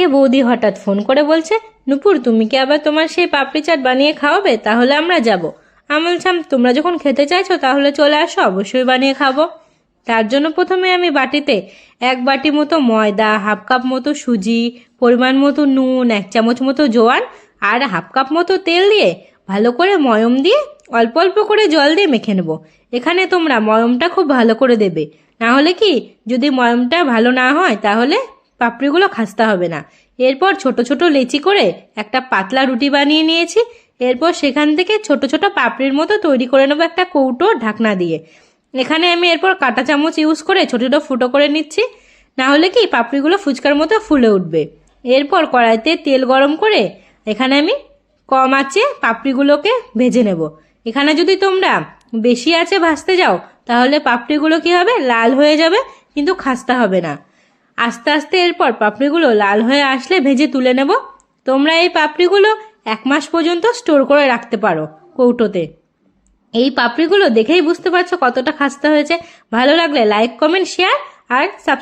কে বৌদি হঠাৎ ফোন করে বলছে, নুপুর, তুমি কি আবার তোমার সেই পাপড়ি চাট বানিয়ে খাওয়াবে? তাহলে আমরা যাব। আমি বলছিলাম, তোমরা যখন খেতে চাইছো তাহলে চলে আসো, অবশ্যই বানিয়ে খাব। তার জন্য প্রথমে আমি বাটিতে এক বাটি মতো ময়দা, হাফ কাপ মতো সুজি, পরিমাণ মতো নুন, এক চামচ মতো জোয়ান আর হাফ কাপ মতো তেল দিয়ে ভালো করে ময়ম দিয়ে অল্প অল্প করে জল দিয়ে মেখে নেব। এখানে তোমরা ময়মটা খুব ভালো করে দেবে। না হলে কি, যদি ময়মটা ভালো না হয় তাহলে পাপড়িগুলো খাসতে হবে না। এরপর ছোট ছোট লেচি করে একটা পাতলা রুটি বানিয়ে নিয়েছি। এরপর সেখান থেকে ছোট ছোট পাপড়ির মতো তৈরি করে নেব একটা কৌটো ঢাকনা দিয়ে। এখানে আমি এরপর কাঁটা চামচ ইউজ করে ছোট ছোট ফুটো করে নিচ্ছি। না হলে কি পাপড়িগুলো ফুচকার মতো ফুলে উঠবে। এরপর কড়াইতে তেল গরম করে এখানে আমি কম আঁচে পাপড়িগুলোকে ভেজে নেব। এখানে যদি তোমরা বেশি আছে ভাজতে যাও, তাহলে পাপড়িগুলো কি হবে? লাল হয়ে যাবে, কিন্তু খাস্তা হবে না। আস্তে আস্তে এরপর পাপড়িগুলো লাল হয়ে আসলে ভেজে তুলে নেব। তোমরা এই পাপড়িগুলো এক মাস পর্যন্ত স্টোর করে রাখতে পারো কৌটোতে। এই পাপড়িগুলো দেখেই বুঝতে পারছ কতটা খাস্তা হয়েছে। ভালো লাগলে লাইক, কমেন্ট, শেয়ার আর সাবস্ক্রাইব